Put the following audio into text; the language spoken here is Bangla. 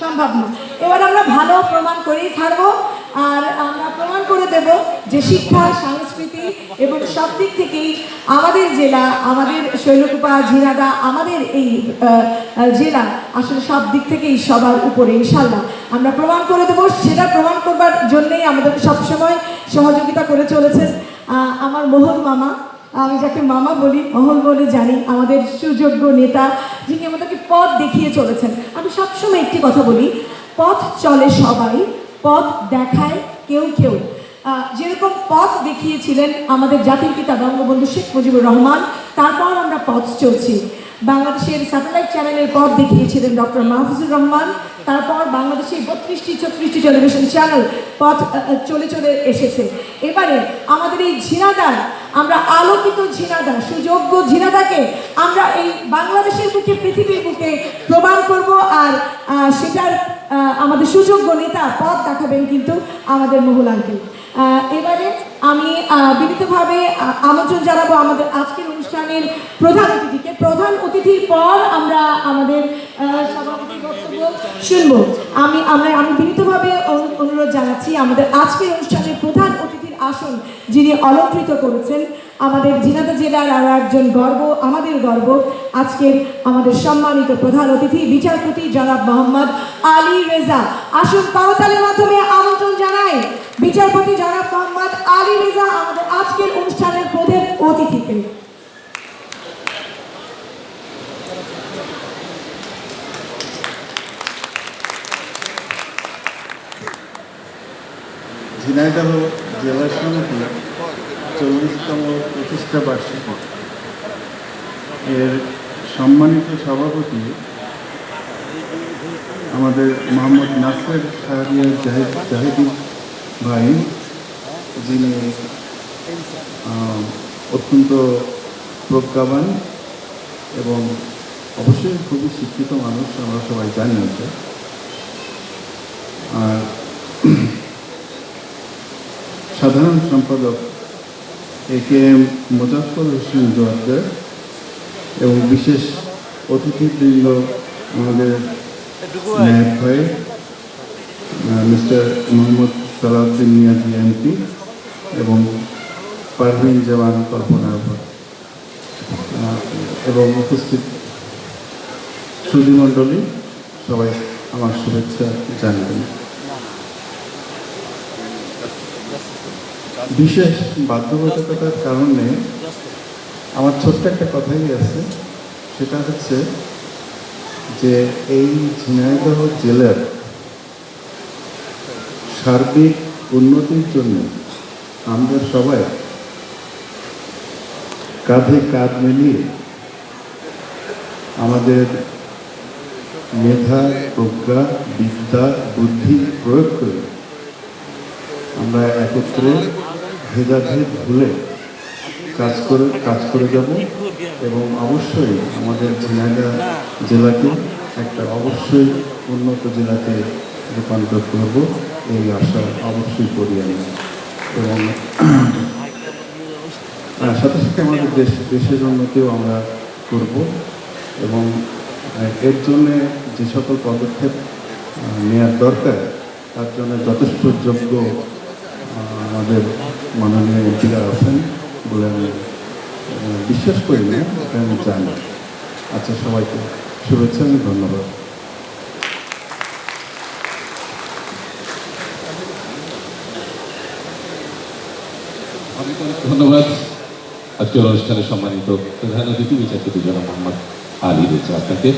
সম্ভব না এবার আমরা ভালো প্রমাণ করেই ছাড়বো আর আমরা প্রমাণ করে দেব যে শিক্ষা, সংস্কৃতি এবং সব দিক থেকেই আমাদের জেলা, আমাদের শৈলকুপা, ঝিনাদা, আমাদের এই জেলা আসলে সব দিক থেকেই সবার উপরে ইনশাল্লাহ আমরা প্রমাণ করে দেব, সেটা প্রমাণ করবার জন্যেই আমাদের সবসময় সহযোগিতা করে চলেছেন আমার মোহন মামা। আমি যাকে মামা বলি, মহল বলে জানি, আমাদের সুযোগ্য নেতা যিনি আমাদেরকে পথ দেখিয়ে চলেছেন। আমি সবসময় একটি কথা বলি, পথ চলে সবাই, পথ দেখায় কেউ কেউ। যেরকম পথ দেখিয়েছিলেন আমাদের জাতির পিতা বঙ্গবন্ধু শেখ মুজিবুর রহমান, তারপর আমরা পথ চলছি। বাংলাদেশের স্যাটেলাইট চ্যানেলের পথ দেখিয়েছিলেন ডক্টর মাহফুজুর রহমান, তারপর বাংলাদেশের বত্রিশটি, ছত্রিশটি টেলিভিশন চ্যানেল পথ চলে চলে এসেছে। এবারে আমাদের এই ঝিনাদার, আমরা আলোকিত ঝিনাদা সুযোগ্য ঝিনাদাকে আমরা এই বাংলাদেশের বুকে পৃথিবীর বুকে প্রমাণ করব আর আহ, সেটার আমাদের সুযোগ্য নেতা পথ দেখাবেন কিন্তু আমাদের মহুল আঙ্কেল। এবারে আমি বিনীতভাবে আমন্ত্রণ জানাব আমাদের আজকের অনুষ্ঠানের প্রধান অতিথিকে। প্রধান অতিথির পর আমরা আমাদের সভাপতি বক্তব্য শুনব। আমি, আমরা, আমি বিনীতভাবে অনুরোধ জানাচ্ছি আমাদের আজকের অনুষ্ঠানের আসন, যিনি অলঙ্কৃত করেছেন, আমাদের ঝিনাদা জেলার আরও একজন গর্ব, আমাদের গর্ব, আজকের আমাদের সম্মানিত প্রধান অতিথি, বিচারপতি জনাব মোহাম্মদ আলী রেজা। আসুন, পাওতালের মাধ্যমে আমন্ত্রণ জানাই বিচারপতি জনাব মোহাম্মদ আলী রেজা, আমাদের আজকের অনুষ্ঠানের প্রধান অতিথিকে। ঝিনাইদহ জেলা সমিতি চল্লিশতম প্রতিষ্ঠা বার্ষিকী। এর সম্মানিত সভাপতি আমাদের মোহাম্মদ নাসের শাহরিয়ার জাহিদ জাহিদি ভাই, যিনি অত্যন্ত প্রজ্ঞাবান এবং অবশ্যই খুবই শিক্ষিত মানুষ, আমরা সবাই জানি আর সাধারণ সম্পাদক A K M Mozaffar Hossain Joardar এবং বিশেষ অতিথিবৃন্দ আমাদের ভাই মিস্টার মোহাম্মদ সালাউদ্দিন নিয়াজি এমপি এবং পারভিন জওয়ান কল্পনা এবং উপস্থিত সুধীমণ্ডলী সবাই আমার শুভেচ্ছা জানাবেন। বিশেষ বাধ্যবাধকতার কারণে আমার ছোট্ট একটা কথাই আছে, সেটা হচ্ছে যে এই ঝিনাইদহ জেলার সার্বিক উন্নতির জন্য আমরা সবাই কাঁধে কাঁধ মিলিয়ে আমাদের মেধা, প্রজ্ঞা, বিদ্যা, বুদ্ধি প্রয়োগ করে। আমরা একত্রে ভেদাভেদ ভুলে কাজ করে কাজ করে যাব এবং অবশ্যই আমাদের ঝিনাইদহ জেলাকে একটা অবশ্যই উন্নত জেলাতে রূপান্তর করব। এই আশা অবশ্যই করি আমি। এবং সাথে সাথে আমাদের দেশ, দেশের উন্নতিও আমরা করব। এবং এর জন্যে যে সকল পদক্ষেপ নেওয়ার দরকার, তার জন্য যথেষ্ট যোগ্য আমাদের মাননীয় এমপিরা আছেন বলে আমি বিশ্বাস করি না এটা আমি আচ্ছা সবাইকে শুভেচ্ছা এবং ধন্যবাদ। ধন্যবাদ। আজকের অনুষ্ঠানে সম্মানিত প্রধান অতিথি, বিচারপতি জনাব মোহাম্মদ আলী রেজা আপনাকে।